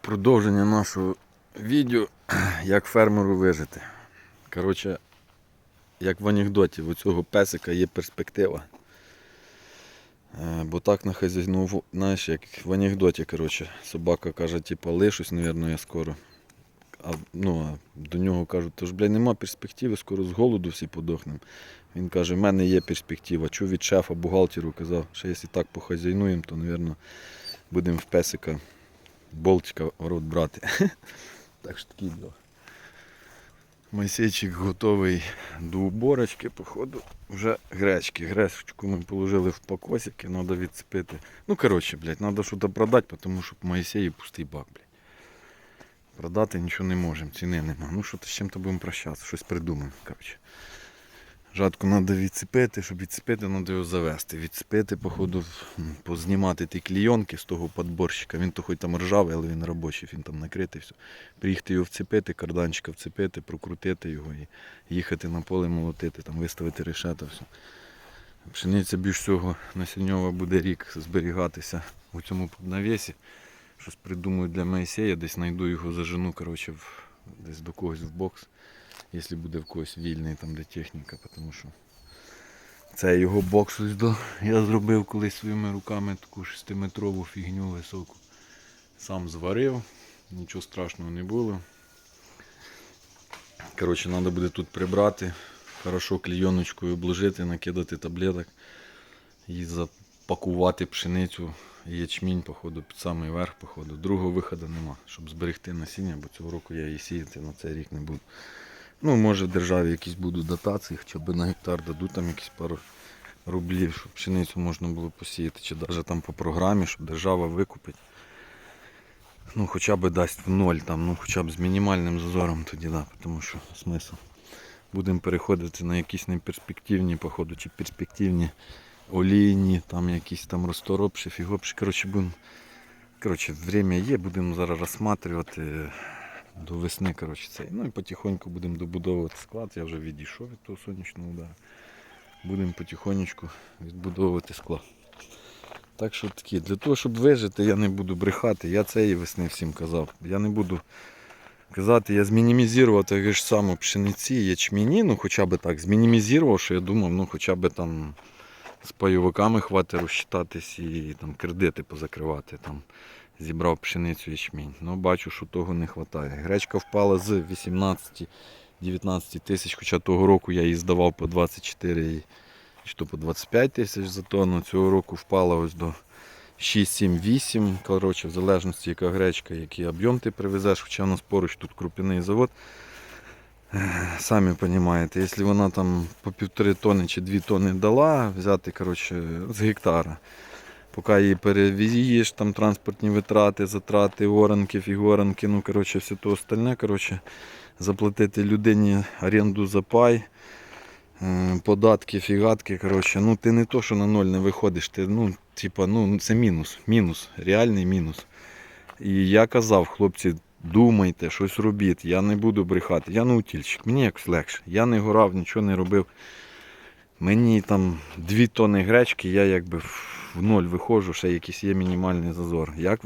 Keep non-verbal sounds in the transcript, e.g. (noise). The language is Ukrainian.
продовження нашого відео, як фермеру вижити. Коротше, як в анекдоті, у цього песика є перспектива. Е, Бо так на хазяйну, знаєш, як в анекдоті, коротше, собака каже, типа, лишусь, мабуть, я скоро. А, ну, а до нього кажуть, то ж, бля, нема перспективи, скоро з голоду всі подохнемо. Він каже, в мене є перспектива. Чув від шефа, бухгалтеру казав, що якщо так похазяйнуємо, то, мабуть, будемо в песика болтика в рот брати. (laughs) так що такий діло. Майсейчик готовий до уборочки, походу, вже гречки. Гречку ми положили в покосики, треба відцепити. Ну, коротше, блядь, треба щось продати, тому що в Моїсеї пустий бак, блядь. Продати нічого не можемо, ціни нема. Ну що то з чим-то будемо прощатися, щось придумаємо. коротше. Жатку треба відцепити, щоб відцепити, треба його завести. Відцепити, походу, познімати ті клійонки з того подборщика. Він то хоч там ржавий, але він робочий, він там накритий. Все. Приїхати його вцепити, карданчика вцепити, прокрутити його і їхати на поле молотити, там, виставити решета. Все. Пшениця більш всього насінньова буде рік зберігатися у цьому навісі. Щось придумаю для Моїсея, десь знайду його зажену, коротше, десь до когось в бокс якщо буде в когось вільний там де техніка, тому що це його бокс ось до. Я зробив колись своїми руками таку 6-метрову фігню високу. Сам зварив, нічого страшного не було. Коротше, треба буде тут прибрати, хорошо клійоночкою обложити, накидати таблеток і запакувати пшеницю ячмінь, походу, під самий верх, походу. Другого виходу нема, щоб зберегти насіння, бо цього року я її сіяти на цей рік не буду. Ну, може в державі якісь будуть дотації, хоча б на гектар дадуть там якісь пару рублів, щоб пшеницю можна було посіяти, чи навіть там по програмі, щоб держава викупить. Ну, хоча б дасть в ноль, там, ну хоча б з мінімальним зазором тоді, да, тому що смисл. Будемо переходити на якісь неперспективні, походу, чи перспективні олійні, там якісь там розторопші, фігопші. Коротше, будемо. Коротше, время є, будемо зараз розсматривати до весни. Коротше, цей. Ну і потихоньку будемо добудовувати склад. Я вже відійшов від того сонячного удару. Будемо потихонечку відбудовувати склад. Так що такі, для того, щоб вижити, я не буду брехати. Я цієї весни всім казав. Я не буду казати, я змінімізував таке ж саме пшениці, ячміні, ну хоча б так, змінімізував, що я думав, ну хоча б там з пайовиками хватить розчитатись і там кредити позакривати. Там зібрав пшеницю ячмінь. Ну бачу, що того не вистачає. Гречка впала з 18-19 тисяч, хоча того року я її здавав по 24 чи то по 25 тисяч за тонну. Цього року впала ось до 6-7-8. Коротше, в залежності яка гречка, який об'єм ти привезеш, хоча у нас поруч тут крупяний завод. Самі розумієте, якщо вона там по півтори тони чи дві тони дала, взяти коротше, з гектара. Поки її перевізієш, там транспортні витрати, затрати, оранки, фігоранки, ну коротше, все то остальне, коротше, заплатити людині оренду за пай, е, податки, фігатки, коротше, ну ти не то, що на ноль не виходиш, ти, ну, типа, ну, це мінус, мінус, реальний мінус. І я казав, хлопці, думайте, щось робіть, я не буду брехати, я не утільщик, мені якось легше. Я не горав, нічого не робив. Мені там 2 тони гречки, я якби в ноль виходжу, ще якийсь є мінімальний зазор. Як